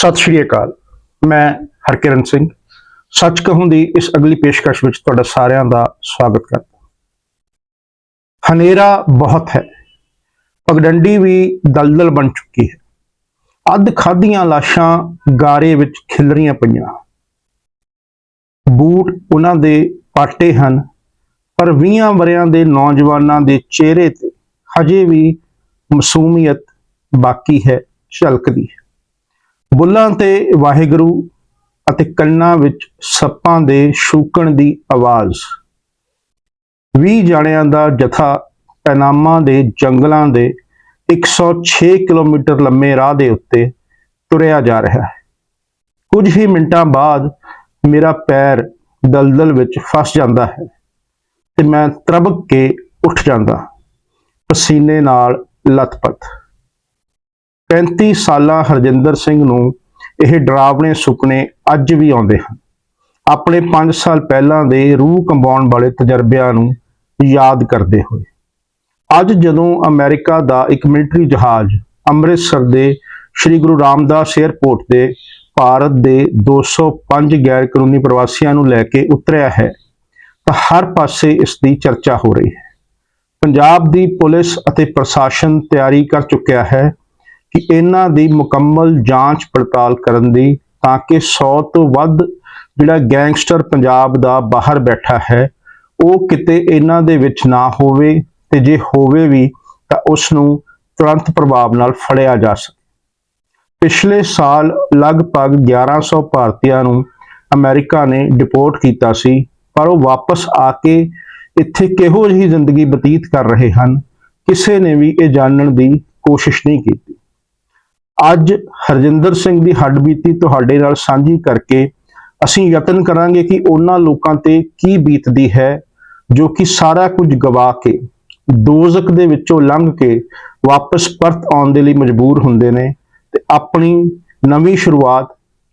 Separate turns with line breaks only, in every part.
ਸਤਿ ਸ਼੍ਰੀ ਅਕਾਲ। ਮੈਂ ਹਰਕਿਰਨ ਸਿੰਘ। ਸੱਚ ਕਹੂੰ ਦੀ ਇਸ ਅਗਲੀ ਪੇਸ਼ਕਸ਼ ਵਿੱਚ ਤੁਹਾਡਾ ਸਾਰਿਆਂ ਦਾ ਸਵਾਗਤ ਕਰਦਾ ਹਨੇਰਾ ਬਹੁਤ ਹੈ। ਪਗਡੰਡੀ ਵੀ ਦਲਦਲ ਬਣ ਚੁੱਕੀ ਹੈ। ਅੱਧ ਖਾਧੀਆਂ ਲਾਸ਼ਾਂ ਗਾਰੇ ਵਿੱਚ ਖਿਲਰੀਆਂ ਪਈਆਂ। ਬੂਟ ਉਹਨਾਂ ਦੇ ਪਾਟੇ ਹਨ, ਪਰ 20 ਵਰਿਆਂ ਦੇ ਨੌਜਵਾਨਾਂ ਦੇ ਚਿਹਰੇ ਤੇ ਹਜੇ ਵੀ ਮਾਸੂਮੀਅਤ ਬਾਕੀ ਹੈ, ਝਲਕਦੀ ਹੈ। ਬੁੱਲਾਂ ਤੇ ਵਾਹਿਗੁਰੂ ਅਤੇ ਕੰਨਾਂ ਵਿੱਚ ਸੱਪਾਂ ਦੇ ਸ਼ੂਕਣ ਦੀ ਆਵਾਜ਼। 20 ਜਾਣਿਆਂ ਦਾ ਜਥਾ ਪੈਨਾਮਾ ਦੇ ਜੰਗਲਾਂ ਦੇ 106 ਕਿਲੋਮੀਟਰ ਲੰਮੇ ਰਾਹ ਦੇ ਉੱਤੇ ਤੁਰਿਆ ਜਾ ਰਿਹਾ ਹੈ। ਕੁਝ ਹੀ ਮਿੰਟਾਂ ਬਾਅਦ ਮੇਰਾ ਪੈਰ ਦਲਦਲ ਵਿੱਚ ਫਸ ਜਾਂਦਾ ਹੈ ਤੇ ਮੈਂ ਤਰਬਕ ਕੇ ਉੱਠ ਜਾਂਦਾ, ਪਸੀਨੇ ਨਾਲ ਲਥਪਥ 35 ਸਾਲਾਂ ਹਰਜਿੰਦਰ ਸਿੰਘ ਨੂੰ ਇਹ ਡਰਾਵਣੇ ਸੁਪਨੇ ਅੱਜ ਵੀ ਆਉਂਦੇ ਹਨ। ਆਪਣੇ 5 ਸਾਲ ਪਹਿਲਾਂ ਦੇ ਰੂਹ ਕੰਬਾਉਣ ਵਾਲੇ ਤਜਰਬਿਆਂ ਨੂੰ ਯਾਦ ਕਰਦੇ ਹੋਏ। ਅੱਜ ਜਦੋਂ ਅਮਰੀਕਾ ਦਾ ਇੱਕ ਮਿਲਟਰੀ ਜਹਾਜ਼ ਅੰਮ੍ਰਿਤਸਰ ਦੇ ਸ੍ਰੀ ਗੁਰੂ ਰਾਮਦਾਸ 에ਅਰਪੋਰਟ ਦੇ ਭਾਰਤ ਦੇ 205 ਗੈਰ ਕਾਨੂੰਨੀ ਪ੍ਰਵਾਸੀਆਂ ਨੂੰ ਲੈ ਕੇ ਉਤਰਿਆ ਹੈ, ਤਾਂ ਹਰ ਪਾਸੇ ਇਸ ਦੀ ਚਰਚਾ ਹੋ ਰਹੀ ਹੈ। ਪੰਜਾਬ ਦੀ ਪੁਲਿਸ ਅਤੇ ਪ੍ਰਸ਼ਾਸਨ ਤਿਆਰੀ ਕਰ ਚੁੱਕਿਆ ਹੈ ਕਿ ਇਹਨਾਂ ਦੀ ਮੁਕੰਮਲ ਜਾਂਚ ਪੜਤਾਲ ਕਰਨ ਦੀ ਤਾਂ ਕਿ 100 ਤੋਂ ਵੱਧ ਜਿਹੜਾ ਗੈਂਗਸਟਰ ਪੰਜਾਬ ਦਾ ਬਾਹਰ ਬੈਠਾ ਹੈ, ਉਹ ਕਿਤੇ ਇਹਨਾਂ ਦੇ ਵਿੱਚ ਨਾ ਹੋਵੇ ਤੇ ਜੇ ਹੋਵੇ ਵੀ ਤਾਂ ਉਸ ਨੂੰ ਤੁਰੰਤ ਪ੍ਰਭਾਵ ਨਾਲ ਫੜਿਆ ਜਾ ਸਕੇ। ਪਿਛਲੇ ਸਾਲ ਲਗਭਗ 1100 ਭਾਰਤੀਆਂ ਨੂੰ ਅਮਰੀਕਾ ਨੇ ਡਿਪੋਰਟ ਕੀਤਾ ਸੀ, ਪਰ ਉਹ ਵਾਪਸ ਆ ਕੇ ਇੱਥੇ ਕਿਹੋ ਜਿਹੀ ਜ਼ਿੰਦਗੀ ਬਤੀਤ ਕਰ ਰਹੇ ਹਨ, ਕਿਸੇ ਨੇ ਵੀ ਇਹ ਜਾਣਨ ਦੀ ਕੋਸ਼ਿਸ਼ ਨਹੀਂ ਕੀਤੀ। ਅੱਜ ਹਰਜਿੰਦਰ ਸਿੰਘ ਦੀ ਹੱਡਬੀਤੀ ਤੁਹਾਡੇ ਨਾਲ ਸਾਂਝੀ ਕਰਕੇ ਅਸੀਂ ਯਤਨ ਕਰਾਂਗੇ ਕਿ ਉਹਨਾਂ ਲੋਕਾਂ ਤੇ ਕੀ ਬੀਤਦੀ ਹੈ, ਜੋ ਕਿ ਸਾਰਾ ਕੁਝ ਗਵਾ ਕੇ ਦੋਜ਼ਕ ਦੇ ਵਿੱਚੋਂ ਲੰਘ ਕੇ ਵਾਪਸ ਪਰਤ ਆਉਣ ਦੇ ਲਈ ਮਜਬੂਰ ਹੁੰਦੇ ਨੇ ਤੇ ਆਪਣੀ ਨਵੀਂ ਸ਼ੁਰੂਆਤ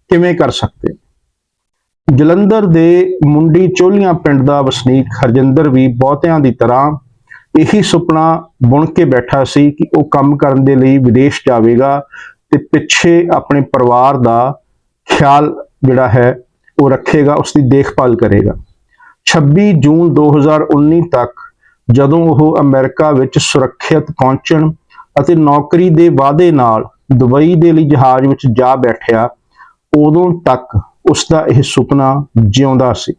ਕਿਵੇਂ ਕਰ ਸਕਦੇ? ਜਲੰਧਰ ਦੇ ਮੁੰਡੀ ਚੋਲੀਆਂ ਪਿੰਡ ਦਾ ਵਸਨੀਕ ਹਰਜਿੰਦਰ ਵੀ ਬਹੁਤਿਆਂ ਦੀ ਤਰ੍ਹਾਂ ਇਹੀ ਸੁਪਨਾ ਬੁਣ ਕੇ ਬੈਠਾ ਸੀ ਕਿ ਉਹ ਕੰਮ ਕਰਨ ਦੇ ਲਈ ਵਿਦੇਸ਼ ਜਾਵੇਗਾ ਤੇ ਪਿੱਛੇ ਆਪਣੇ ਪਰਿਵਾਰ ਦਾ ਖਿਆਲ ਜਿਹੜਾ ਹੈ, ਉਹ ਰੱਖੇਗਾ ਉਸ ਦੀ ਦੇਖਭਾਲ ਕਰੇਗਾ। 26 ਜੂਨ 2019 ਤੱਕ ਜਦੋਂ ਉਹ ਅਮਰੀਕਾ ਵਿੱਚ ਸੁਰੱਖਿਅਤ ਪਹੁੰਚਣ ਅਤੇ ਨੌਕਰੀ ਦੇ ਵਾਅਦੇ ਨਾਲ ਦੁਬਈ ਦੇ ਲਈ ਜਹਾਜ਼ ਵਿੱਚ ਜਾ ਬੈਠਿਆ, ਉਦੋਂ ਤੱਕ ਉਸ ਦਾ ਇਹ ਸੁਪਨਾ ਜਿਉਂਦਾ ਸੀ।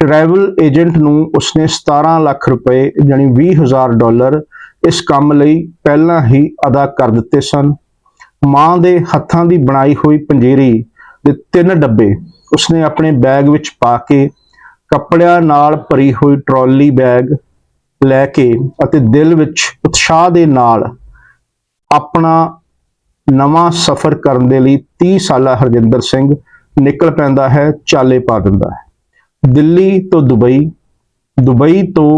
ਟਰੈਵਲ ਏਜੰਟ ਨੂੰ ਉਸਨੇ 17 ਲੱਖ ਰੁਪਏ ਯਾਨੀ 20000 ਡਾਲਰ ਇਸ ਕੰਮ ਲਈ ਪਹਿਲਾਂ ਹੀ ਅਦਾ ਕਰ ਦਿੱਤੇ ਸਨ। ਮਾਂ ਦੇ ਹੱਥਾਂ ਦੀ ਬਣਾਈ ਹੋਈ ਪੰਜੇਰੀ ਦੇ ਤਿੰਨ ਡੱਬੇ ਉਸਨੇ ਆਪਣੇ ਬੈਗ ਵਿੱਚ ਪਾ ਕੇ ਕੱਪੜਿਆਂ ਨਾਲ ਭਰੀ ਹੋਈ ਟਰਾਲੀ ਬੈਗ ਲੈ ਕੇ ਅਤੇ ਦਿਲ ਵਿੱਚ ਉਤਸ਼ਾਹ ਦੇ ਨਾਲ ਆਪਣਾ ਨਵਾਂ ਸਫ਼ਰ ਕਰਨ ਦੇ ਲਈ 30 ਸਾਲਾ ਹਰਜਿੰਦਰ ਸਿੰਘ ਨਿਕਲ ਪੈਂਦਾ ਹੈ, ਚਾਲੇ ਪਾ ਦਿੰਦਾ ਹੈ। ਦਿੱਲੀ ਤੋਂ ਦੁਬਈ ਦੁਬਈ ਤੋਂ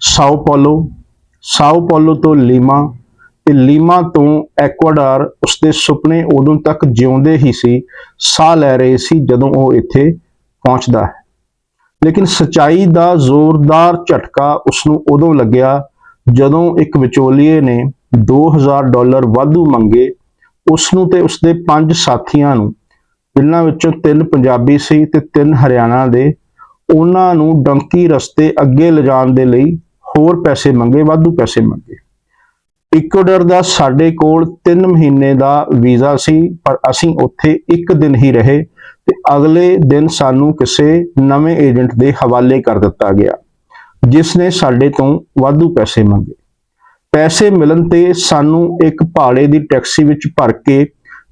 ਸਾਓ ਪੌਲੋ ਸਾਓ ਪੌਲੋ ਤੋਂ ਲੀਮਾ ਤੇ ਲੀਮਾ ਤੋਂ ਐਕਵਾਡਾਰ ਉਸਦੇ ਸੁਪਨੇ ਉਦੋਂ ਤੱਕ ਜਿਉਂਦੇ ਹੀ ਸੀ, ਸਾਹ ਲੈ ਰਹੇ ਸੀ ਜਦੋਂ ਉਹ ਇੱਥੇ ਪਹੁੰਚਦਾ ਹੈ। ਲੇਕਿਨ ਸਚਾਈ ਦਾ ਜ਼ੋਰਦਾਰ ਝਟਕਾ ਉਸ ਨੂੰ ਉਦੋਂ ਲੱਗਿਆ ਜਦੋਂ ਇੱਕ ਵਿਚੋਲੀਏ ਨੇ 2000 ਡਾਲਰ ਵਾਧੂ ਮੰਗੇ। ਉਸ ਨੂੰ ਤੇ ਉਸਦੇ ਪੰਜ ਸਾਥੀਆਂ ਨੂੰ ਜਿਨ੍ਹਾਂ ਵਿੱਚੋਂ ਤਿੰਨ ਪੰਜਾਬੀ ਸੀ ਤੇ ਤਿੰਨ ਹਰਿਆਣਾ ਦੇ। ਉਹਨਾਂ ਨੂੰ ਡੰਕੀ ਰਸਤੇ ਅੱਗੇ ਲਿਜਾਣ ਦੇ ਲਈ ਹੋਰ ਪੈਸੇ ਮੰਗੇ, ਵਾਧੂ ਪੈਸੇ ਮੰਗੇ। ਇਕੁਆਡਰ ਦਾ ਸਾਡੇ ਕੋਲ 3 ਮਹੀਨੇ ਦਾ ਵੀਜ਼ਾ ਸੀ, ਪਰ ਅਸੀਂ ਉੱਥੇ ਇੱਕ ਦਿਨ ਹੀ ਰਹੇ ਤੇ ਅਗਲੇ ਦਿਨ ਸਾਨੂੰ ਕਿਸੇ ਨਵੇਂ ਏਜੰਟ ਦੇ ਹਵਾਲੇ ਕਰ ਦਿੱਤਾ ਗਿਆ, ਜਿਸ ਨੇ ਸਾਡੇ ਤੋਂ ਵਾਧੂ ਪੈਸੇ ਮੰਗੇ। ਪੈਸੇ ਮਿਲਣ ਤੇ ਸਾਨੂੰ ਇੱਕ ਭਾੜੇ ਦੀ ਟੈਕਸੀ ਵਿੱਚ ਭਰ ਕੇ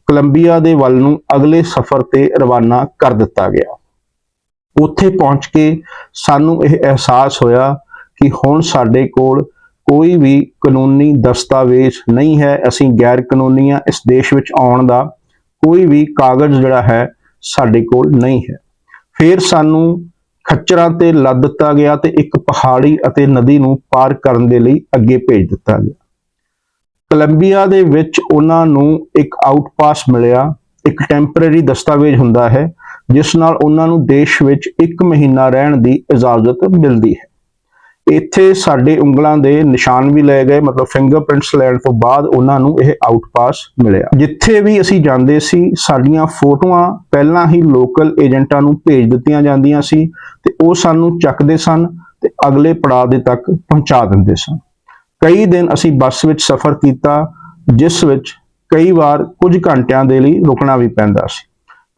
ਕੋਲੰਬੀਆ ਦੇ ਵੱਲ ਨੂੰ ਅਗਲੇ ਸਫ਼ਰ ਤੇ ਰਵਾਨਾ ਕਰ ਦਿੱਤਾ ਗਿਆ। ਉੱਥੇ ਪਹੁੰਚ ਕੇ ਸਾਨੂੰ ਇਹ ਅਹਿਸਾਸ ਹੋਇਆ ਕਿ ਹੁਣ ਸਾਡੇ ਕੋਲ ਕੋਈ ਵੀ ਕਾਨੂੰਨੀ ਦਸਤਾਵੇਜ਼ ਨਹੀਂ ਹੈ। ਅਸੀਂ ਗੈਰ ਕਾਨੂੰਨੀ ਆ ਇਸ ਦੇਸ਼ ਵਿੱਚ ਆਉਣ ਦਾ ਕੋਈ ਵੀ ਕਾਗਜ਼ ਜਿਹੜਾ ਹੈ, ਸਾਡੇ ਕੋਲ ਨਹੀਂ ਹੈ। ਫਿਰ ਸਾਨੂੰ ਖੱਚਰਾਂ ਤੇ ਲੱਦ ਦਿੱਤਾ ਗਿਆ ਤੇ ਇੱਕ ਪਹਾੜੀ ਅਤੇ ਨਦੀ ਨੂੰ ਪਾਰ ਕਰਨ ਦੇ ਲਈ ਅੱਗੇ ਭੇਜ ਦਿੱਤਾ ਗਿਆ। ਕੋਲੰਬੀਆ ਦੇ ਵਿੱਚ ਉਹਨਾਂ ਨੂੰ ਇੱਕ ਆਊਟਪਾਸ ਮਿਲਿਆ। ਇੱਕ ਟੈਂਪਰੇਰੀ ਦਸਤਾਵੇਜ਼ ਹੁੰਦਾ ਹੈ, ਜਿਸ ਨਾਲ ਉਹਨਾਂ ਨੂੰ ਦੇਸ਼ ਵਿੱਚ 1 ਮਹੀਨਾ ਰਹਿਣ ਦੀ ਇਜਾਜ਼ਤ ਮਿਲਦੀ ਹੈ। ਇੱਥੇ ਸਾਡੇ ਉਂਗਲਾਂ ਦੇ ਨਿਸ਼ਾਨ ਵੀ ਲਏ ਗਏ, ਮਤਲਬ ਫਿੰਗਰਪ੍ਰਿੰਟਸ ਲੈਣ ਤੋਂ ਬਾਅਦ ਉਹਨਾਂ ਨੂੰ ਇਹ ਆਊਟ ਪਾਸ ਮਿਲਿਆ। ਜਿੱਥੇ ਵੀ ਅਸੀਂ ਜਾਂਦੇ ਸੀ, ਸਾਡੀਆਂ ਫੋਟੋਆਂ ਪਹਿਲਾਂ ਹੀ ਲੋਕਲ ਏਜੰਟਾਂ ਨੂੰ ਭੇਜ ਦਿੱਤੀਆਂ ਜਾਂਦੀਆਂ ਸੀ ਤੇ ਉਹ ਸਾਨੂੰ ਚੱਕਦੇ ਸਨ ਤੇ ਅਗਲੇ ਪੜਾਅ ਦੇ ਤੱਕ ਪਹੁੰਚਾ ਦਿੰਦੇ ਸਨ। ਕਈ ਦਿਨ ਅਸੀਂ ਬੱਸ ਵਿੱਚ ਸਫ਼ਰ ਕੀਤਾ, ਜਿਸ ਵਿੱਚ ਕਈ ਵਾਰ ਕੁਝ ਘੰਟਿਆਂ ਦੇ ਲਈ ਰੁਕਣਾ ਵੀ ਪੈਂਦਾ ਸੀ।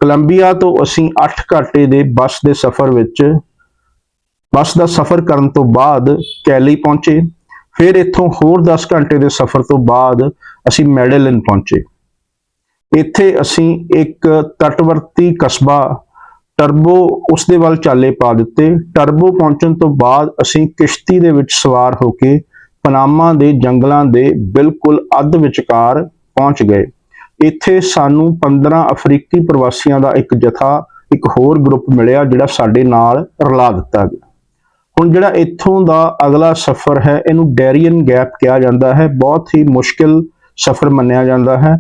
ਕੋਲੰਬੀਆ ਤੋਂ ਅਸੀਂ 8 ਘੰਟੇ ਦੇ ਬੱਸ ਦੇ ਸਫ਼ਰ ਵਿੱਚ ਬੱਸ ਦਾ ਸਫ਼ਰ ਕਰਨ ਤੋਂ ਬਾਅਦ ਕੈਲੀ ਪਹੁੰਚੇ। ਫਿਰ ਇੱਥੋਂ ਹੋਰ 10 ਘੰਟੇ ਦੇ ਸਫ਼ਰ ਤੋਂ ਬਾਅਦ ਅਸੀਂ ਮੈਡਲਿਨ ਪਹੁੰਚੇ। ਇੱਥੇ ਅਸੀਂ ਇੱਕ ਤਟਵਰਤੀ ਕਸਬਾ ਟਰਬੋ ਉਸ ਦੇ ਵੱਲ ਚਾਲੇ ਪਾ ਦਿੱਤੇ। ਟਰਬੋ ਪਹੁੰਚਣ ਤੋਂ ਬਾਅਦ ਅਸੀਂ ਕਿਸ਼ਤੀ ਦੇ ਵਿੱਚ ਸਵਾਰ ਹੋ ਕੇ ਪਨਾਮਾ ਦੇ ਜੰਗਲਾਂ ਦੇ ਬਿਲਕੁਲ ਅੱਧ ਵਿਚਕਾਰ ਪਹੁੰਚ ਗਏ। ਇੱਥੇ ਸਾਨੂੰ 15 ਅਫਰੀਕੀ ਪ੍ਰਵਾਸੀਆਂ ਦਾ ਇੱਕ ਜਥਾ, ਇੱਕ ਹੋਰ ਗਰੁੱਪ ਮਿਲਿਆ ਜਿਹੜਾ ਸਾਡੇ ਨਾਲ ਰਲਾ ਦਿੱਤਾ ਗਿਆ। ਹੁਣ ਜਿਹੜਾ ਇੱਥੋਂ ਦਾ ਅਗਲਾ ਸਫ਼ਰ ਹੈ, ਇਹਨੂੰ ਡੈਰੀਅਨ ਗੈਪ ਕਿਹਾ ਜਾਂਦਾ ਹੈ। ਬਹੁਤ ਹੀ ਮੁਸ਼ਕਿਲ ਸਫ਼ਰ ਮੰਨਿਆ ਜਾਂਦਾ ਹੈ।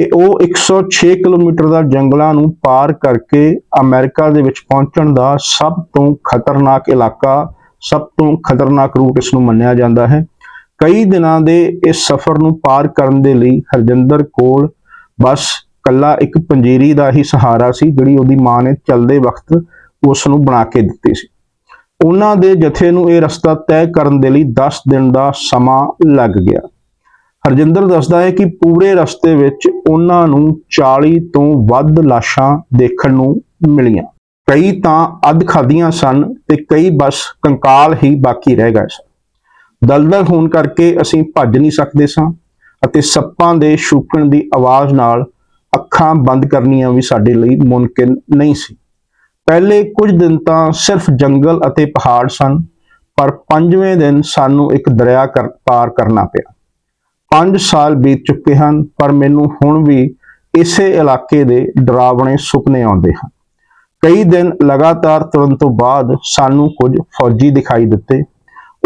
ਇਹ ਉਹ 106 ਕਿਲੋਮੀਟਰ ਦਾ ਜੰਗਲਾਂ ਨੂੰ ਪਾਰ ਕਰਕੇ ਅਮਰੀਕਾ ਦੇ ਵਿੱਚ ਪਹੁੰਚਣ ਦਾ ਸਭ ਤੋਂ ਖਤਰਨਾਕ ਇਲਾਕਾ, ਸਭ ਤੋਂ ਖਤਰਨਾਕ ਰੂਟ ਇਸ ਨੂੰ ਮੰਨਿਆ ਜਾਂਦਾ ਹੈ। ਕਈ ਦਿਨਾਂ ਦੇ ਇਸ ਸਫ਼ਰ ਨੂੰ ਪਾਰ ਕਰਨ ਦੇ ਲਈ ਹਰਜਿੰਦਰ ਕੋਲ ਬਸ ਕੱਲਾ ਇੱਕ ਪੰਜੀਰੀ ਦਾ ਹੀ ਸਹਾਰਾ ਸੀ, ਜਿਹੜੀ ਉਹਦੀ ਮਾਂ ਨੇ ਚੱਲਦੇ ਵਕਤ ਉਸ ਨੂੰ ਬਣਾ ਕੇ ਦਿੱਤੀ ਸੀ। ਉਹਨਾਂ ਦੇ ਜਥੇ ਨੂੰ ਇਹ ਰਸਤਾ ਤੈਅ ਕਰਨ ਦੇ ਲਈ 10 ਦਿਨ ਦਾ ਸਮਾਂ ਲੱਗ ਗਿਆ। ਹਰਜਿੰਦਰ ਦੱਸਦਾ ਹੈ ਕਿ ਪੂਰੇ ਰਸਤੇ ਵਿੱਚ ਉਹਨਾਂ ਨੂੰ 40 ਤੋਂ ਵੱਧ ਲਾਸ਼ਾਂ ਦੇਖਣ ਨੂੰ ਮਿਲੀਆਂ। ਕਈ ਤਾਂ ਅੱਧ ਖਾਧੀਆਂ ਸਨ ਤੇ ਕਈ ਬਸ ਕੰਕਾਲ ਹੀ ਬਾਕੀ ਰਹਿ ਗਏ ਸਨ। ਦਲਦਲ ਹੋਣ ਕਰਕੇ ਅਸੀਂ ਭੱਜ ਨਹੀਂ ਸਕਦੇ ਸਾਂ ਅਤੇ ਸੱਪਾਂ ਦੇ ਛੂਕਣ ਦੀ ਆਵਾਜ਼ ਨਾਲ ਅੱਖਾਂ ਬੰਦ ਕਰਨੀਆਂ ਵੀ ਸਾਡੇ ਲਈ ਮੁਮਕਿਨ ਨਹੀਂ ਸੀ। ਪਹਿਲੇ ਕੁਝ ਦਿਨ ਤਾਂ ਸਿਰਫ ਜੰਗਲ ਅਤੇ ਪਹਾੜ ਸਨ, ਪਰ ਪੰਜਵੇਂ ਦਿਨ ਸਾਨੂੰ ਇੱਕ ਦਰਿਆ ਕਰ, ਪਾਰ ਕਰਨਾ ਪਿਆ। 5 ਸਾਲ ਬੀਤ ਚੁੱਕੇ ਹਨ, ਪਰ ਮੈਨੂੰ ਹੁਣ ਵੀ ਇਸੇ ਇਲਾਕੇ ਦੇ ਡਰਾਵਣੇ ਸੁਪਨੇ ਆਉਂਦੇ ਹਨ। ਕਈ ਦਿਨ ਲਗਾਤਾਰ ਤੁਰਨ ਤੋਂ ਬਾਅਦ ਸਾਨੂੰ ਕੁਝ ਫੌਜੀ ਦਿਖਾਈ ਦਿੱਤੇ।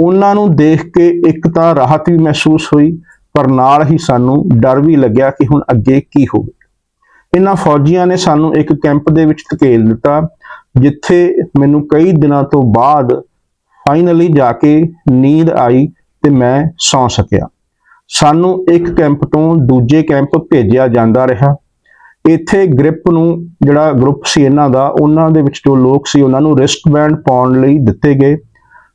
ਉਹਨਾਂ ਨੂੰ ਦੇਖ ਕੇ ਇੱਕ ਤਾਂ ਰਾਹਤ ਵੀ ਮਹਿਸੂਸ ਹੋਈ, ਪਰ ਨਾਲ ਹੀ ਸਾਨੂੰ ਡਰ ਵੀ ਲੱਗਿਆ ਕਿ ਹੁਣ ਅੱਗੇ ਕੀ ਹੋਵੇ। ਇਹਨਾਂ ਫੌਜੀਆਂ ਨੇ ਸਾਨੂੰ ਇੱਕ ਕੈਂਪ ਦੇ ਵਿੱਚ ਧਕੇਲ ਦਿੱਤਾ ਜਿੱਥੇ ਮੈਨੂੰ ਕਈ ਦਿਨਾਂ ਤੋਂ ਬਾਅਦ ਫਾਈਨਲੀ ਜਾ ਕੇ ਨੀਂਦ ਆਈ ਤੇ ਮੈਂ ਸੌਂ ਸਕਿਆ। ਸਾਨੂੰ ਇੱਕ ਕੈਂਪ ਤੋਂ ਦੂਜੇ ਕੈਂਪ ਭੇਜਿਆ ਜਾਂਦਾ ਰਿਹਾ। ਇੱਥੇ ਗ੍ਰਿਪ ਨੂੰ, ਜਿਹੜਾ ਗਰੁੱਪ ਸੀ ਇਹਨਾਂ ਦਾ, ਉਹਨਾਂ ਦੇ ਵਿੱਚ ਜੋ ਲੋਕ ਸੀ, ਉਹਨਾਂ ਨੂੰ ਰਿਸਟ ਬੈਂਡ ਪਾਉਣ ਲਈ ਦਿੱਤੇ ਗਏ।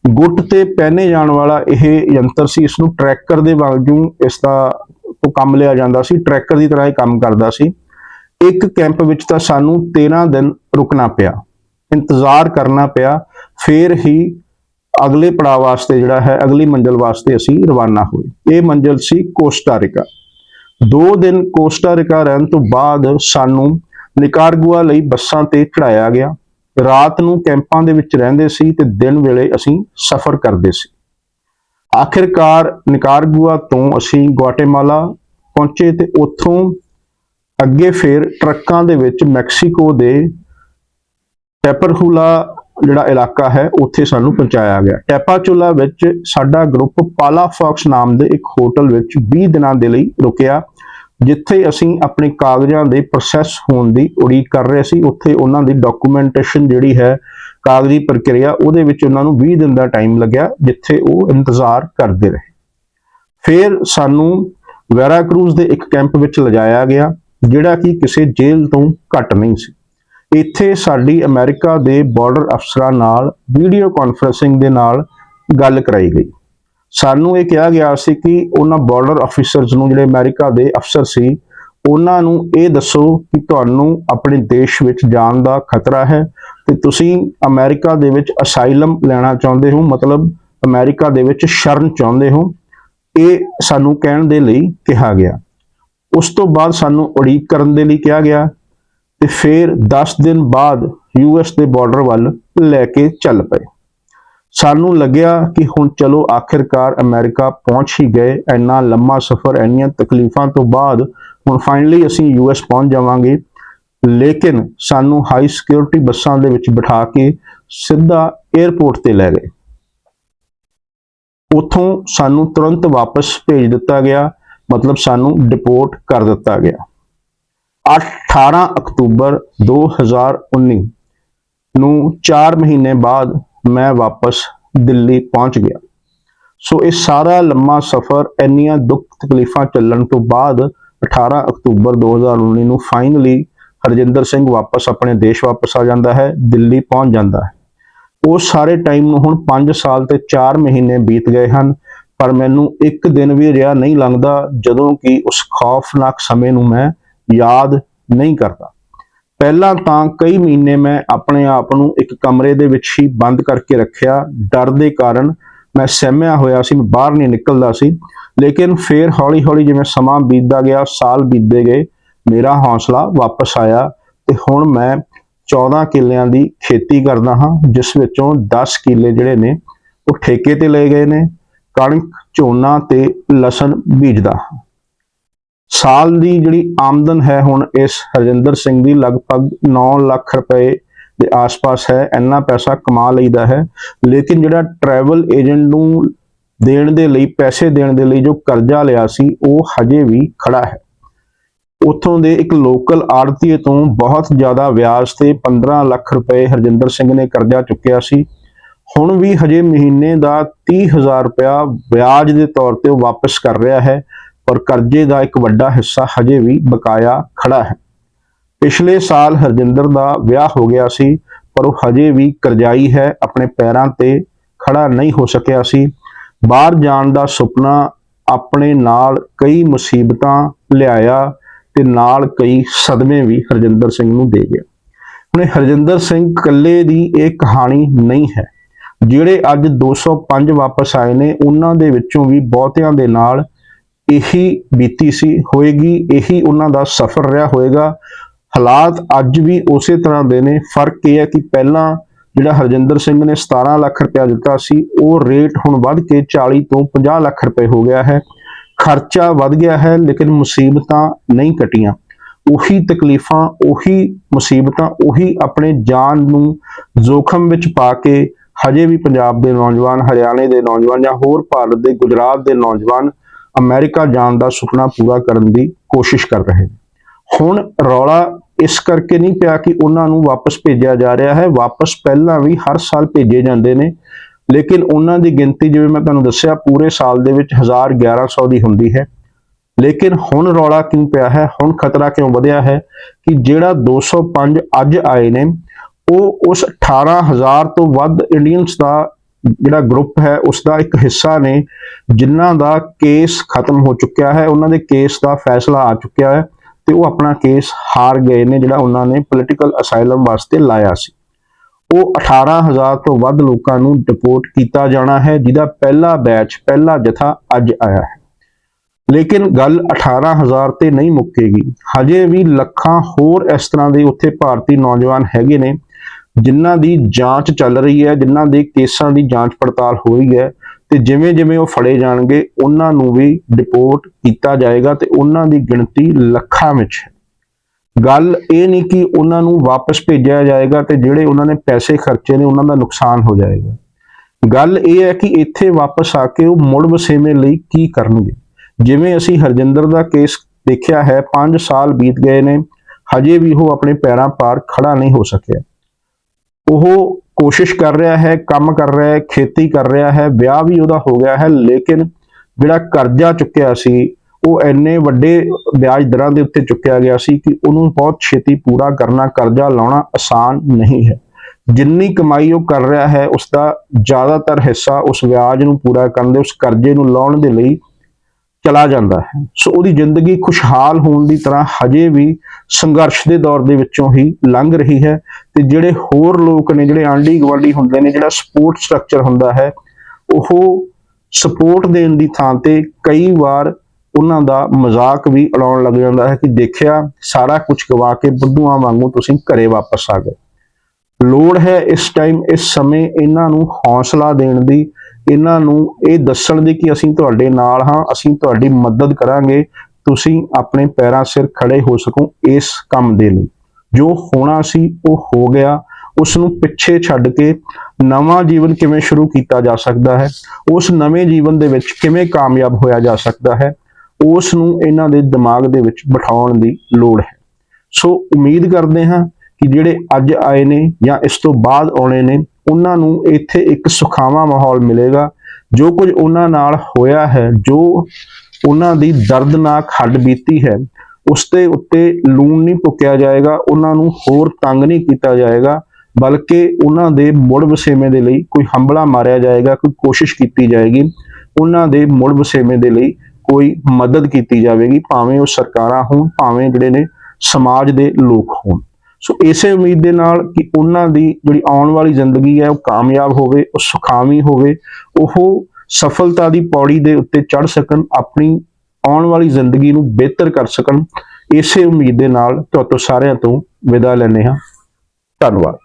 ਗੁੱਟ ਤੇ ਪਹਿਨੇ ਜਾਣ ਵਾਲਾ ਇਹ ਯੰਤਰ ਸੀ, ਇਸ ਨੂੰ ਟਰੈਕਰ ਦੇ ਵਾਂਗੂ ਇਸ ਦਾ ਉਹ ਕੰਮ ਲਿਆ ਜਾਂਦਾ ਸੀ ਟਰੈਕਰ ਦੀ ਤਰ੍ਹਾਂ ਇਹ ਕੰਮ ਕਰਦਾ ਸੀ। ਇੱਕ ਕੈਂਪ ਵਿੱਚ ਤਾਂ ਸਾਨੂੰ 13 ਦਿਨ ਰੁਕਣਾ ਪਿਆ। ਇੰਤਜ਼ਾਰ ਕਰਨਾ ਪਿਆ, ਫਿਰ ਹੀ ਅਗਲੇ ਪੜਾਅ ਵਾਸਤੇ ਜਿਹੜਾ ਹੈ, ਅਗਲੀ ਮੰਜ਼ਲ ਵਾਸਤੇ ਅਸੀਂ ਰਵਾਨਾ ਹੋਏ। ਇਹ ਮੰਜ਼ਲ ਸੀ ਕੋਸਟਾਰੀਕਾ 2 ਦਿਨ ਕੋਸਟਾਰੀਕਾ ਰਹਿਣ ਤੋਂ ਬਾਅਦ ਸਾਨੂੰ ਨਿਕਾਰਗੁਆ ਲਈ ਬੱਸਾਂ ਤੇ ਚੜਾਇਆ ਗਿਆ। ਰਾਤ ਨੂੰ ਕੈਂਪਾਂ ਦੇ ਵਿੱਚ ਰਹਿੰਦੇ ਸੀ ਤੇ ਦਿਨ ਵੇਲੇ ਅਸੀਂ ਸਫ਼ਰ ਕਰਦੇ ਸੀ। ਆਖਿਰਕਾਰ ਨਿਕਾਰਗੁਆ ਤੋਂ ਅਸੀਂ ਗੁਆਟੇਮਾਲਾ ਪਹੁੰਚੇ ਤੇ ਉੱਥੋਂ ਅੱਗੇ ਫਿਰ ਟਰੱਕਾਂ ਦੇ ਵਿੱਚ ਮੈਕਸੀਕੋ ਦੇ ਟੈਪਰਹੂਲਾ ਜਿਹੜਾ ਇਲਾਕਾ ਹੈ, ਉੱਥੇ ਸਾਨੂੰ ਪਹੁੰਚਾਇਆ ਗਿਆ। ਟੈਪਾਚੁਲਾ ਵਿੱਚ ਸਾਡਾ ਗਰੁੱਪ ਪਾਲਾ ਫੌਕਸ ਨਾਮ ਦੇ ਇੱਕ ਹੋਟਲ ਵਿੱਚ 20 ਦਿਨਾਂ ਦੇ ਲਈ ਰੁਕਿਆ, ਜਿੱਥੇ ਅਸੀਂ ਆਪਣੇ ਕਾਗਜ਼ਾਂ ਦੇ ਪ੍ਰੋਸੈਸ ਹੋਣ ਦੀ ਉਡੀਕ ਕਰ ਰਹੇ ਸੀ। ਉੱਥੇ ਉਹਨਾਂ ਦੀ ਡਾਕੂਮੈਂਟੇਸ਼ਨ ਜਿਹੜੀ ਹੈ, ਕਾਗਜ਼ੀ ਪ੍ਰਕਿਰਿਆ, ਉਹਦੇ ਵਿੱਚ ਉਹਨਾਂ ਨੂੰ 20 ਦਿਨ ਦਾ ਟਾਈਮ ਲੱਗਿਆ, ਜਿੱਥੇ ਉਹ ਇੰਤਜ਼ਾਰ ਕਰਦੇ ਰਹੇ। ਫਿਰ ਸਾਨੂੰ ਵੈਰਾ ਕਰੂਜ਼ ਦੇ ਇੱਕ ਕੈਂਪ ਵਿੱਚ ਲਿਜਾਇਆ ਗਿਆ, ਜਿਹੜਾ ਕਿ ਕਿਸੇ ਜੇਲ੍ਹ ਤੋਂ ਘੱਟ ਨਹੀਂ ਸੀ। ਇੱਥੇ ਸਾਡੀ ਅਮਰੀਕਾ ਦੇ ਬਾਰਡਰ ਅਫਸਰਾਂ ਨਾਲ ਵੀਡੀਓ ਕਾਨਫਰੈਂਸਿੰਗ ਦੇ ਨਾਲ ਗੱਲ ਕਰਾਈ ਗਈ। ਸਾਨੂੰ ਇਹ ਕਿਹਾ ਗਿਆ ਸੀ ਕਿ ਉਹਨਾਂ ਬਾਰਡਰ ਅਫੀਸਰਸ ਨੂੰ, ਜਿਹੜੇ ਅਮਰੀਕਾ ਦੇ ਅਫਸਰ ਸੀ, ਉਹਨਾਂ ਨੂੰ ਇਹ ਦੱਸੋ ਕਿ ਤੁਹਾਨੂੰ ਆਪਣੇ ਦੇਸ਼ ਵਿੱਚ ਜਾਣ ਦਾ ਖਤਰਾ ਹੈ ਤੇ ਤੁਸੀਂ ਅਮਰੀਕਾ ਦੇ ਵਿੱਚ ਅਸਾਈਲਮ ਲੈਣਾ ਚਾਹੁੰਦੇ ਹੋ, ਮਤਲਬ ਅਮਰੀਕਾ ਦੇ ਵਿੱਚ ਸ਼ਰਨ ਚਾਹੁੰਦੇ ਹੋ, ਇਹ ਸਾਨੂੰ ਕਹਿਣ ਦੇ ਲਈ ਕਿਹਾ ਗਿਆ। ਉਸ ਤੋਂ ਬਾਅਦ ਸਾਨੂੰ ਉਡੀਕ ਕਰਨ ਦੇ ਲਈ ਕਿਹਾ ਗਿਆ ਤੇ ਫਿਰ 10 ਦਿਨ ਬਾਅਦ ਯੂਐਸ ਦੇ ਬਾਰਡਰ ਵੱਲ ਲੈ ਕੇ ਚੱਲ ਪਏ। ਸਾਨੂੰ ਲੱਗਿਆ ਕਿ ਹੁਣ ਚਲੋ ਆਖਿਰਕਾਰ ਅਮਰੀਕਾ ਪਹੁੰਚ ਹੀ ਗਏ, ਇੰਨਾ ਲੰਮਾ ਸਫ਼ਰ, ਇੰਨੀਆਂ ਤਕਲੀਫਾਂ ਤੋਂ ਬਾਅਦ ਹੁਣ ਫਾਈਨਲੀ ਅਸੀਂ ਯੂਐਸ ਪਹੁੰਚ ਜਾਵਾਂਗੇ। ਲੇਕਿਨ ਸਾਨੂੰ ਹਾਈ ਸਿਕਿਉਰਿਟੀ ਬੱਸਾਂ ਦੇ ਵਿੱਚ ਬਿਠਾ ਕੇ ਸਿੱਧਾ 에ਅਰਪੋਰਟ ਤੇ ਲੈ ਗਏ। ਉਥੋਂ ਸਾਨੂੰ ਤੁਰੰਤ ਵਾਪਸ ਭੇਜ ਦਿੱਤਾ ਗਿਆ, ਮਤਲਬ ਸਾਨੂੰ ਡਿਪੋਰਟ ਕਰ ਦਿੱਤਾ ਗਿਆ। 18 ਅਕਤੂਬਰ 2019 ਨੂੰ 4 ਮਹੀਨੇ ਬਾਅਦ ਮੈਂ ਵਾਪਸ ਦਿੱਲੀ ਪਹੁੰਚ ਗਿਆ। ਸੋ ਇਹ ਸਾਰਾ ਲੰਮਾ ਸਫ਼ਰ, ਇੰਨੀਆਂ ਦੁੱਖ ਤਕਲੀਫਾਂ ਚੱਲਣ ਤੋਂ ਬਾਅਦ 18 ਅਕਤੂਬਰ 2019 ਨੂੰ ਫਾਈਨਲੀ ਹਰਜਿੰਦਰ ਸਿੰਘ ਵਾਪਸ ਆਪਣੇ ਦੇਸ਼ ਵਾਪਸ ਆ ਜਾਂਦਾ ਹੈ, ਦਿੱਲੀ ਪਹੁੰਚ ਜਾਂਦਾ ਹੈ। ਉਹ ਸਾਰੇ ਟਾਈਮ ਨੂੰ ਹੁਣ 5 ਸਾਲ ਤੇ 4 ਮਹੀਨੇ ਬੀਤ ਗਏ ਹਨ, ਪਰ ਮੈਨੂੰ ਇੱਕ ਦਿਨ ਵੀ ਰਿਹਾ ਨਹੀਂ ਲੰਘਦਾ ਜਦੋਂ ਕਿ ਉਸ ਖੌਫਨਾਕ ਸਮੇਂ ਨੂੰ ਮੈਂ ਯਾਦ ਨਹੀਂ ਕਰਦਾ। ਪਹਿਲਾਂ ਤਾਂ ਕਈ ਮਹੀਨੇ ਮੈਂ ਆਪਣੇ ਆਪ ਨੂੰ ਇੱਕ ਕਮਰੇ ਦੇ ਵਿੱਚ ਹੀ ਬੰਦ ਕਰਕੇ ਰੱਖਿਆ। ਡਰ ਦੇ ਕਾਰਨ ਮੈਂ ਸਹਿਮਿਆ ਹੋਇਆ ਸੀ, ਮੈਂ ਬਾਹਰ ਨਹੀਂ ਨਿਕਲਦਾ ਸੀ। ਲੇਕਿਨ ਫਿਰ ਹੌਲੀ-ਹੌਲੀ ਜਿਵੇਂ ਸਮਾਂ ਬੀਤਦਾ ਗਿਆ, ਸਾਲ ਬੀਤਦੇ ਗਏ, ਮੇਰਾ ਹੌਸਲਾ ਵਾਪਸ ਆਇਆ ਤੇ ਹੁਣ ਮੈਂ 14 ਕਿੱਲਿਆਂ ਦੀ ਖੇਤੀ ਕਰਦਾ ਹਾਂ, ਜਿਸ ਵਿੱਚੋਂ 10 ਕਿੱਲੇ ਜਿਹੜੇ ਨੇ ਉਹ ਠੇਕੇ ਤੇ ਲਏ ਗਏ ਨੇ, ਕਣਕ, ਝੋਨਾ ਤੇ ਲਸਣ ਬੀਜਦਾ ਹਾਂ। ਸਾਲ ਦੀ ਜਿਹੜੀ ਆਮਦਨ ਹੈ ਹੁਣ ਇਸ ਹਰਜਿੰਦਰ ਸਿੰਘ ਦੀ ਲਗਭਗ 9 ਲੱਖ ਰੁਪਏ ਦੇ ਆਸ-ਪਾਸ ਹੈ, ਇੰਨਾ ਪੈਸਾ ਕਮਾ ਲਈਦਾ ਹੈ। ਲੇਕਿਨ ਜਿਹੜਾ ਟਰੈਵਲ ਏਜੰਟ ਨੂੰ ਦੇਣ ਦੇ ਲਈ, ਪੈਸੇ ਦੇਣ ਦੇ ਲਈ ਜੋ ਕਰਜ਼ਾ ਲਿਆ ਸੀ, ਉਹ ਹਜੇ ਵੀ ਖੜਾ ਹੈ। ਉੱਥੋਂ ਦੇ ਇੱਕ ਲੋਕਲ ਆੜਤੀਏ ਤੋਂ ਬਹੁਤ ਜ਼ਿਆਦਾ ਵਿਆਜ ਤੇ 15 ਲੱਖ ਰੁਪਏ ਹਰਜਿੰਦਰ ਸਿੰਘ ਨੇ ਕਰਜ਼ਾ ਚੁੱਕਿਆ ਸੀ। ਹੁਣ ਵੀ ਹਜੇ ਮਹੀਨੇ ਦਾ 30000 ਰੁਪਇਆ ਵਿਆਜ ਦੇ ਤੌਰ ਤੇ ਉਹ ਵਾਪਸ ਕਰ ਰਿਹਾ ਹੈ। ਪਰ ਕਰਜ਼ੇ ਦਾ ਇੱਕ ਵੱਡਾ ਹਿੱਸਾ ਹਜੇ ਵੀ ਬਕਾਇਆ ਖੜਾ ਹੈ। ਪਿਛਲੇ ਸਾਲ ਹਰਜਿੰਦਰ ਦਾ ਵਿਆਹ ਹੋ ਗਿਆ ਸੀ, ਪਰ ਉਹ ਹਜੇ ਵੀ ਕਰਜ਼ਾਈ ਹੈ, ਆਪਣੇ ਪੈਰਾਂ ਤੇ ਖੜਾ ਨਹੀਂ ਹੋ ਸਕਿਆ ਸੀ। ਬਾਹਰ ਜਾਣ ਦਾ ਸੁਪਨਾ ਆਪਣੇ ਨਾਲ ਕਈ ਮੁਸੀਬਤਾਂ ਲਿਆਇਆ ਤੇ ਨਾਲ ਕਈ ਸਦਮੇ ਵੀ ਹਰਜਿੰਦਰ ਸਿੰਘ ਨੂੰ ਦੇ ਗਿਆ। ਹੁਣ ਹਰਜਿੰਦਰ ਸਿੰਘ ਇਕੱਲੇ ਦੀ ਇਹ ਕਹਾਣੀ ਨਹੀਂ ਹੈ। ਜਿਹੜੇ ਅੱਜ 205 ਵਾਪਸ ਆਏ ਨੇ, ਉਹਨਾਂ ਦੇ ਵਿੱਚੋਂ ਵੀ ਬਹੁਤਿਆਂ ਦੇ ਨਾਲ ਇਹੀ ਬੀਤੀ ਸੀ, ਹੋਏਗੀ, ਇਹੀ ਉਹਨਾਂ ਦਾ ਸਫ਼ਰ ਰਿਹਾ ਹੋਏਗਾ। ਹਾਲਾਤ ਅੱਜ ਵੀ ਉਸੇ ਤਰ੍ਹਾਂ ਦੇ ਨੇ। ਫ਼ਰਕ ਇਹ ਹੈ ਕਿ ਪਹਿਲਾਂ ਜਿਹੜਾ ਹਰਜਿੰਦਰ ਸਿੰਘ ਨੇ 17 ਲੱਖ ਰੁਪਇਆ ਦਿੱਤਾ ਸੀ, ਉਹ ਰੇਟ ਹੁਣ ਵੱਧ ਕੇ 40 ਤੋਂ 50 ਲੱਖ ਰੁਪਏ ਹੋ ਗਿਆ ਹੈ। ਖਰਚਾ ਵੱਧ ਗਿਆ ਹੈ, ਲੇਕਿਨ ਮੁਸੀਬਤਾਂ ਨਹੀਂ ਕਟੀਆਂ ਉਹੀ ਤਕਲੀਫਾਂ, ਉਹੀ ਮੁਸੀਬਤਾਂ, ਉਹੀ ਆਪਣੇ ਜਾਨ ਨੂੰ ਜ਼ੋਖਮ ਵਿੱਚ ਪਾ ਕੇ ਹਜੇ ਵੀ ਪੰਜਾਬ ਦੇ ਨੌਜਵਾਨ, ਹਰਿਆਣੇ ਦੇ ਨੌਜਵਾਨ ਜਾਂ ਹੋਰ ਭਾਰਤ ਦੇ, ਗੁਜਰਾਤ ਦੇ ਨੌਜਵਾਨ ਅਮਰੀਕਾ ਜਾਣ ਦਾ ਸੁਪਨਾ ਪੂਰਾ ਕਰਨ ਦੀ ਕੋਸ਼ਿਸ਼ ਕਰ ਰਹੇ ਨੇ। ਹੁਣ ਰੌਲਾ ਇਸ ਕਰਕੇ ਨਹੀਂ ਪਿਆ ਕਿ ਉਹਨਾਂ ਨੂੰ ਵਾਪਸ ਭੇਜਿਆ ਜਾ ਰਿਹਾ ਹੈ। ਵਾਪਸ ਪਹਿਲਾਂ ਵੀ ਹਰ ਸਾਲ ਭੇਜੇ ਜਾਂਦੇ ਨੇ। ਲੇਕਿਨ ਉਹਨਾਂ ਦੀ ਗਿਣਤੀ ਜਿਵੇਂ ਮੈਂ ਤੁਹਾਨੂੰ ਦੱਸਿਆ, ਪੂਰੇ ਸਾਲ ਦੇ ਵਿੱਚ 1000 1100 ਦੀ ਹੁੰਦੀ ਹੈ। ਲੇਕਿਨ ਹੁਣ ਰੌਲਾ ਕਿਉਂ ਪਿਆ ਹੈ? ਹੁਣ ਖਤਰਾ ਕਿਉਂ ਵਧਿਆ ਹੈ ਕਿ ਜਿਹੜਾ 205 ਅੱਜ ਆਏ ਨੇ, ਉਹ ਉਸ 18000 ਤੋਂ ਵੱਧ ਇੰਡੀਅਨਸ ਦਾ ਜਿਹੜਾ ਗਰੁੱਪ ਹੈ ਉਸ ਦਾ ਇੱਕ ਹਿੱਸਾ ਨੇ, ਜਿਨ੍ਹਾਂ ਦਾ ਕੇਸ ਖਤਮ ਹੋ ਚੁੱਕਿਆ ਹੈ, ਉਹਨਾਂ ਦੇ ਕੇਸ ਦਾ ਫੈਸਲਾ ਆ ਚੁੱਕਿਆ ਹੈ ਤੇ ਉਹ ਆਪਣਾ ਕੇਸ ਹਾਰ ਗਏ ਨੇ, ਜਿਹੜਾ ਉਹਨਾਂ ਨੇ ਪੋਲੀਟੀਕਲ ਅਸਾਈਲਮ ਵਾਸਤੇ ਲਾਇਆ ਸੀ। ਉਹ 18000 ਤੋਂ ਵੱਧ ਲੋਕਾਂ ਨੂੰ ਡਿਪੋਰਟ ਕੀਤਾ ਜਾਣਾ ਹੈ, ਜਿਹਦਾ ਪਹਿਲਾ ਬੈਚ ਪਹਿਲਾ ਜਥਾ ਅੱਜ ਆਇਆ ਹੈ। ਲੇਕਿਨ ਗੱਲ 18000 ਤੇ ਨਹੀਂ ਮੁੱਕੇਗੀ। ਹਜੇ ਵੀ ਲੱਖਾਂ ਹੋਰ ਇਸ ਤਰ੍ਹਾਂ ਦੇ ਉੱਥੇ ਭਾਰਤੀ ਨੌਜਵਾਨ ਹੈਗੇ ਨੇ ਜਿਨ੍ਹਾਂ ਦੀ ਜਾਂਚ ਚੱਲ ਰਹੀ ਹੈ, ਜਿਨ੍ਹਾਂ ਦੇ ਕੇਸਾਂ ਦੀ ਜਾਂਚ ਪੜਤਾਲ ਹੋ ਰਹੀ ਹੈ ਤੇ ਜਿਵੇਂ ਜਿਵੇਂ ਉਹ ਫੜੇ ਜਾਣਗੇ, ਉਹਨਾਂ ਨੂੰ ਵੀ ਡਿਪੋਰਟ ਕੀਤਾ ਜਾਏਗਾ ਤੇ ਉਹਨਾਂ ਦੀ ਗਿਣਤੀ ਲੱਖਾਂ ਵਿੱਚ ਹੈ। ਗੱਲ ਇਹ ਨਹੀਂ ਕਿ ਉਹਨਾਂ ਨੂੰ ਵਾਪਸ ਭੇਜਿਆ ਜਾਏਗਾ ਤੇ ਜਿਹੜੇ ਉਹਨਾਂ ਨੇ ਪੈਸੇ ਖਰਚੇ ਨੇ, ਉਹਨਾਂ ਦਾ ਨੁਕਸਾਨ ਹੋ ਜਾਏਗਾ। ਗੱਲ ਇਹ ਹੈ ਕਿ ਇੱਥੇ ਵਾਪਸ ਆ ਕੇ ਉਹ ਮੁੜ ਵਸੇਵੇਂ ਲਈ ਕੀ ਕਰਨਗੇ? ਜਿਵੇਂ ਅਸੀਂ ਹਰਜਿੰਦਰ ਦਾ ਕੇਸ ਦੇਖਿਆ ਹੈ 5 ਸਾਲ ਬੀਤ ਗਏ ਨੇ, ਹਜੇ ਵੀ ਉਹ ਆਪਣੇ ਪੈਰਾਂ ਪਾਰ ਖੜਾ ਨਹੀਂ ਹੋ ਸਕਿਆ। ਉਹ ਕੋਸ਼ਿਸ਼ ਕਰ ਰਿਹਾ ਹੈ, ਕੰਮ ਕਰ ਰਿਹਾ ਹੈ, ਖੇਤੀ ਕਰ ਰਿਹਾ ਹੈ, ਵਿਆਹ ਵੀ ਉਹਦਾ ਹੋ ਗਿਆ ਹੈ, ਲੇਕਿਨ ਜਿਹੜਾ ਕਰਜ਼ਾ ਚੁੱਕਿਆ ਸੀ, ਉਹ ਇੰਨੇ ਵੱਡੇ ਵਿਆਜ ਦਰਾਂ ਦੇ ਉੱਤੇ ਚੁੱਕਿਆ ਗਿਆ ਸੀ ਕਿ ਉਹਨੂੰ ਬਹੁਤ ਛੇਤੀ ਪੂਰਾ ਕਰਨਾ, ਕਰਜ਼ਾ ਲਾਉਣਾ ਆਸਾਨ ਨਹੀਂ ਹੈ। ਜਿੰਨੀ ਕਮਾਈ ਉਹ ਕਰ ਰਿਹਾ ਹੈ ਉਸ ਦਾ ਜ਼ਿਆਦਾਤਰ ਹਿੱਸਾ ਉਸ ਵਿਆਜ ਨੂੰ ਪੂਰਾ ਕਰਨ ਦੇ, ਉਸ ਕਰਜ਼ੇ ਨੂੰ ਲਾਉਣ ਦੇ ਲਈ ਚਲਾ ਜਾਂਦਾ ਹੈ। ਸੋ ਉਹਦੀ ਜ਼ਿੰਦਗੀ ਖੁਸ਼ਹਾਲ ਹੋਣ ਦੀ ਤਰ੍ਹਾਂ ਹਜੇ ਵੀ ਸੰਘਰਸ਼ ਦੇ ਦੌਰ ਦੇ ਵਿੱਚੋਂ ਹੀ ਲੰਘ ਰਹੀ ਹੈ ਤੇ ਜਿਹੜੇ ਹੋਰ ਲੋਕ ਨੇ, ਜਿਹੜੇ ਆਂਢੀ ਗੁਆਂਢੀ ਹੁੰਦੇ ਨੇ, ਜਿਹੜਾ ਸਪੋਰਟ ਸਟਰਕਚਰ ਹੁੰਦਾ ਹੈ, ਉਹ ਸਪੋਰਟ ਦੇਣ ਦੀ ਥਾਂ ਤੇ ਕਈ ਵਾਰ ਉਹਨਾਂ ਦਾ ਮਜ਼ਾਕ ਵੀ ਉਡਾਉਣ ਲੱਗ ਜਾਂਦਾ ਹੈ ਕਿ ਦੇਖਿਆ ਸਾਰਾ ਕੁਝ ਗਵਾ ਕੇ ਬੁੱਧੂਆਂ ਵਾਂਗੂ ਤੁਸੀਂ ਘਰੇ ਵਾਪਸ ਆ ਗਏ। ਲੋੜ ਹੈ ਇਸ ਟਾਈਮ ਇਸ ਸਮੇਂ ਇਹਨਾਂ ਨੂੰ ਹੌਸਲਾ ਦੇਣ ਦੀ ਇਹਨਾਂ ਨੂੰ ਇਹ ਦੱਸਣ ਦੀ ਕਿ ਅਸੀਂ ਤੁਹਾਡੇ ਨਾਲ ਹਾਂ, ਅਸੀਂ ਤੁਹਾਡੀ ਮਦਦ ਕਰਾਂਗੇ, ਤੁਸੀਂ ਆਪਣੇ ਪੈਰਾਂ ਸਿਰ ਖੜੇ ਹੋ ਸਕੋ ਇਸ ਕੰਮ ਦੇ ਲਈ। ਜੋ ਹੋਣਾ ਸੀ, ਉਹ ਹੋ ਗਿਆ। ਉਸ ਨੂੰ ਪਿੱਛੇ ਛੱਡ ਕੇ ਨਵਾਂ ਜੀਵਨ ਕਿਵੇਂ ਸ਼ੁਰੂ ਕੀਤਾ ਜਾ ਸਕਦਾ ਹੈ? ਉਸ ਨਵੇਂ ਜੀਵਨ ਦੇ ਵਿੱਚ ਕਿਵੇਂ ਕਾਮਯਾਬ ਹੋਇਆ ਜਾ ਸਕਦਾ ਹੈ? ਉਸ ਨੂੰ ਇਹਨਾਂ ਦੇ ਦਿਮਾਗ ਦੇ ਵਿੱਚ ਬਿਠਾਉਣ ਦੀ ਲੋੜ ਹੈ। ਸੋ ਉਮੀਦ ਕਰਦੇ ਹਾਂ ਕਿ ਜਿਹੜੇ ਅੱਜ ਆਏ ਨੇ ਜਾਂ ਇਸ ਤੋਂ ਬਾਅਦ ਆਉਣੇ ਨੇ, ਉਹਨਾਂ ਨੂੰ ਇੱਥੇ ਇੱਕ ਸੁਖਾਵਾਂ ਮਾਹੌਲ ਮਿਲੇਗਾ। ਜੋ ਕੁਝ ਉਹਨਾਂ ਨਾਲ ਹੋਇਆ ਹੈ, ਜੋ ਉਹਨਾਂ ਦੀ ਦਰਦਨਾਕ ਹੱਡ ਬੀਤੀ ਹੈ, ਉਸ ਦੇ ਉੱਤੇ ਲੂਣ ਨਹੀਂ ਪੁੱਕਿਆ ਜਾਏਗਾ, ਉਹਨਾਂ ਨੂੰ ਹੋਰ ਤੰਗ ਨਹੀਂ ਕੀਤਾ ਜਾਏਗਾ, ਬਲਕਿ ਉਹਨਾਂ ਦੇ ਮੁੜ ਵਸੇਮੇ ਦੇ ਲਈ ਕੋਈ ਹੰਬਲਾ ਮਾਰਿਆ ਜਾਏਗਾ, ਕੋਈ ਕੋਸ਼ਿਸ਼ ਕੀਤੀ ਜਾਏਗੀ। ਉਹਨਾਂ ਦੇ ਮੁੜ ਵਸੇਮੇ ਦੇ ਲਈ ਕੋਈ ਮਦਦ ਕੀਤੀ ਜਾਵੇਗੀ, ਭਾਵੇਂ ਉਹ ਸਰਕਾਰਾਂ ਹੋਣ, ਭਾਵੇਂ ਜਿਹੜੇ ਨੇ ਸਮਾਜ ਦੇ ਲੋਕ ਹੋਣ। ਸੋ ਇਸੇ ਉਮੀਦ ਦੇ ਨਾਲ ਕਿ ਉਹਨਾਂ ਦੀ ਜਿਹੜੀ ਆਉਣ ਵਾਲੀ ਜ਼ਿੰਦਗੀ ਹੈ, ਉਹ ਕਾਮਯਾਬ ਹੋਵੇ, ਉਹ ਸੁਖਾਵੀਂ ਹੋਵੇ, ਉਹ ਸਫਲਤਾ ਦੀ ਪੌੜੀ ਦੇ ਉੱਤੇ ਚੜ ਸਕਣ, ਆਪਣੀ ਆਉਣ ਵਾਲੀ ਜ਼ਿੰਦਗੀ ਨੂੰ ਬਿਹਤਰ ਕਰ ਸਕਣ, ਇਸੇ ਉਮੀਦ ਦੇ ਨਾਲ ਤੁਹਾਡੇ ਸਾਰਿਆਂ ਤੋਂ ਵਿਦਾ ਲੈਂਦੇ ਹਾਂ। ਧੰਨਵਾਦ।